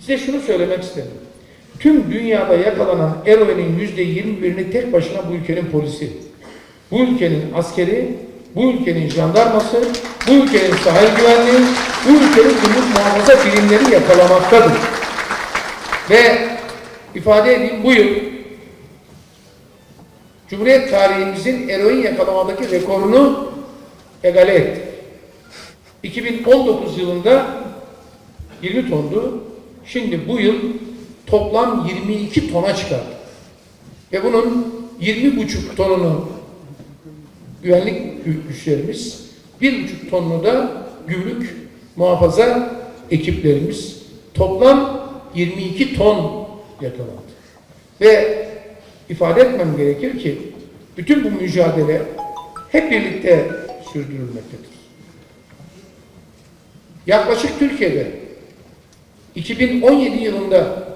Size şunu söylemek istedim. Tüm dünyada yakalanan eroinin yüzde yirmi birini tek başına bu ülkenin polisi, bu ülkenin askeri, bu ülkenin jandarması, bu ülkenin sahil güvenliği, bu ülkenin gümrük muhafaza birimleri yakalamaktadır. Ve ifade edeyim bu yıl Cumhuriyet tarihimizin eroin yakalamadaki rekorunu egale ettik. 2019 yılında 20 tondu. Şimdi bu yıl toplam 22 tona çıkardık. Ve bunun 20,5 tonunu güvenlik gü- güçlerimiz, 1,5 tonunu da gümrük muhafaza ekiplerimiz toplam 22 ton yakalandı. Ve ifade etmem gerekir ki bütün bu mücadele hep birlikte sürdürülmektedir. Yaklaşık Türkiye'de 2017 yılında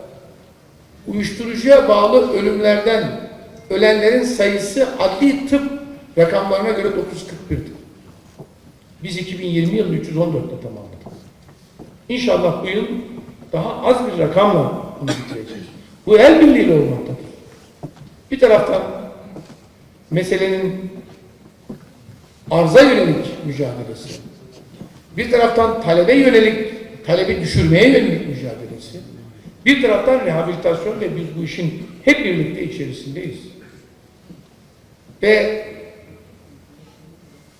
uyuşturucuya bağlı ölümlerden ölenlerin sayısı adli tıp rakamlarına göre 941'di. Biz 2020 yılını 314'te tamamladık. İnşallah bu yıl daha az bir rakamla bunu bitireceğiz. Bu el birliğiyle olmaktadır. Bir taraftan meselenin arza yönelik mücadelesi, bir taraftan talebe yönelik, talebi düşürmeye yönelik mücadelesi, bir taraftan rehabilitasyon ve biz bu işin hep birlikte içerisindeyiz. Ve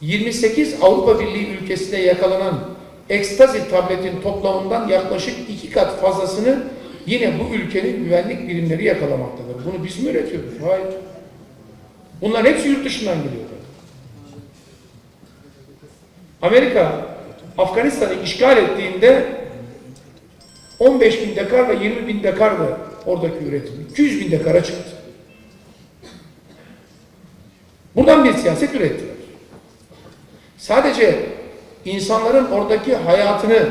28 Avrupa Birliği ülkesinde yakalanan ekstazi tabletin toplamından yaklaşık iki kat fazlasını yine bu ülkenin güvenlik birimleri yakalamaktadır. Bunu biz mi üretiyoruz? Hayır. Bunların hepsi yurt dışından geliyorlar. Amerika Afganistan'ı işgal ettiğinde 15 bin dekarla 20 bin dekarla oradaki üretim. 200 bin dekara çıktı. Buradan bir siyaset ürettiler. Sadece insanların oradaki hayatını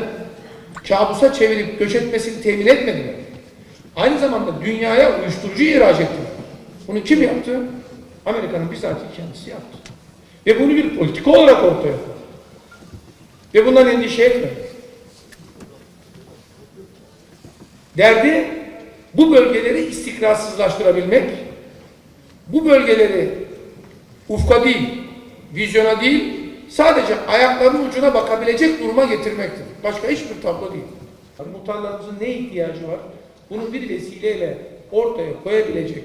kabusa çevirip göç etmesini temin etmediler. Aynı zamanda dünyaya uyuşturucu ihraç ettiler. Bunu kim yaptı? Amerika'nın bizatihi kendisi yaptı. Ve bunu bir politika olarak ortaya koydu. Ve bundan endişe etmedi. Derdi bu bölgeleri istikrarsızlaştırabilmek, bu bölgeleri ufka değil, vizyona değil, sadece ayaklarının ucuna bakabilecek duruma getirmektir. Başka hiçbir tablo değil. Muhtarlarımızın ne ihtiyacı var? Bunu bir vesileyle ortaya koyabilecek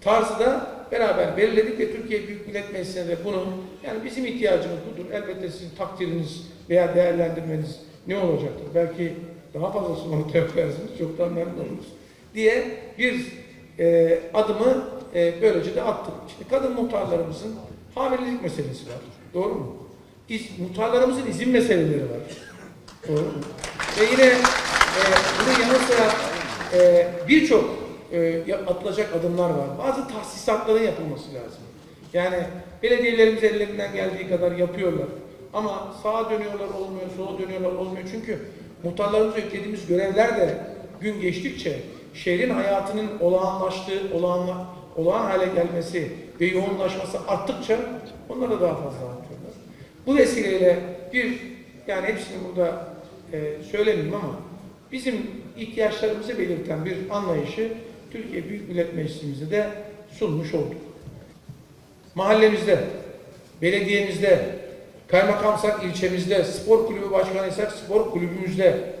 tarzı da beraber belirledik ve Türkiye Büyük Millet Meclisi'ne de bunu, yani bizim ihtiyacımız budur. Elbette sizin takdiriniz veya değerlendirmeniz ne olacaktır? Belki daha fazlasını ortaya koyarsınız, çok daha memnun oluruz diye bir e, adımı e, böylece de attık. Şimdi kadın muhtarlarımızın hamilelik meselesi var. Doğru mu? İz, muhtarlarımızın izin meseleleri var. Doğru mu? Ve yine e, bunun yanı sıra e, birçok e, atılacak adımlar var. Bazı tahsisatların yapılması lazım. Yani belediyelerimiz ellerinden geldiği kadar yapıyorlar. Ama sağa dönüyorlar olmuyor, sola dönüyorlar olmuyor. Çünkü muhtarlarımıza yüklediğimiz görevler de gün geçtikçe şehrin hayatının olağanlaştığı, olağan, olağan hale gelmesi ve yoğunlaşması arttıkça onlara daha fazla artıyorlar. Bu vesileyle bir, yani hepsini burada e, söylemeyeyim ama bizim ihtiyaçlarımızı belirten bir anlayışı Türkiye Büyük Millet Meclisimizde de sunmuş olduk. Mahallemizde, belediyemizde, kaymakamsak ilçemizde, spor kulübü başkanıysak spor kulübümüzde,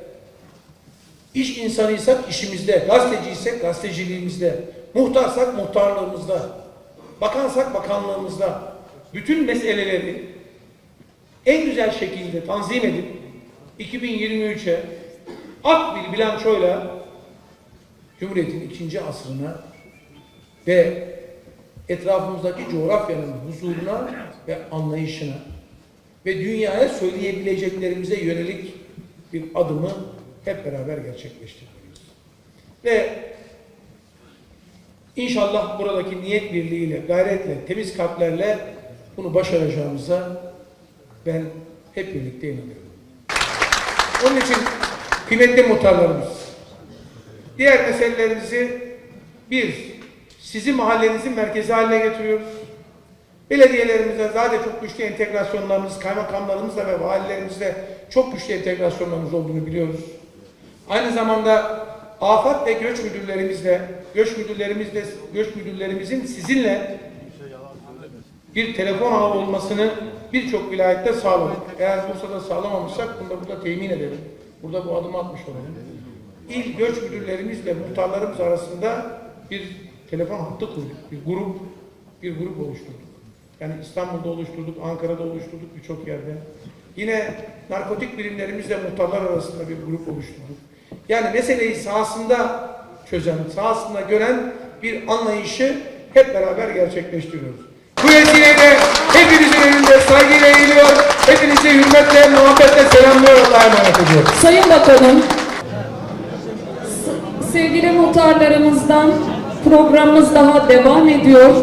iş insanıysak işimizde, gazeteciysek gazeteciliğimizde, muhtarsak muhtarlığımızda, bakansak bakanlığımızda bütün meseleleri en güzel şekilde tanzim edip 2023'e ak bir bilançoyla Cumhuriyet'in ikinci asrına ve etrafımızdaki coğrafyanın huzuruna ve anlayışına ve dünyaya söyleyebileceklerimize yönelik bir adımı hep beraber gerçekleştirmeliyiz. Ve inşallah buradaki niyet birliğiyle, gayretle, temiz kalplerle bunu başaracağımıza ben hep birlikte inanıyorum. Onun için kıymetli muhtarlarımız, diğer meselelerimizi bir, sizi mahallenizin merkezi haline getiriyoruz. Belediyelerimizde zaten çok güçlü entegrasyonlarımız, kaymakamlarımızla ve valilerimizle çok güçlü entegrasyonlarımız olduğunu biliyoruz. Aynı zamanda afet ve göç müdürlerimizle, göç müdürlerimizle, göç müdürlerimizin sizinle bir telefon ağı olmasını birçok vilayette sağladık. Eğer Bursa'da sağlamamışsak bunu da burada temin edelim. Burada bu adımı atmış olalım. İl göç müdürlerimizle muhtarlarımız arasında bir telefon hattı kurduk. Bir grup, bir grup oluşturduk. Yani İstanbul'da oluşturduk, Ankara'da oluşturduk birçok yerde. Yine narkotik birimlerimizle muhtarlar arasında bir grup oluşturduk. Yani meseleyi sahasında çözen, sahasında gören bir anlayışı hep beraber gerçekleştiriyoruz. Bu vesileyle hepinizin önünde saygıyla eğiliyor, hepinizi hürmetle, muhabbetle selamlıyor, Allah'a emanet ediyorum. Sayın Bakanım, sevgili muhtarlarımızdan programımız daha devam ediyor.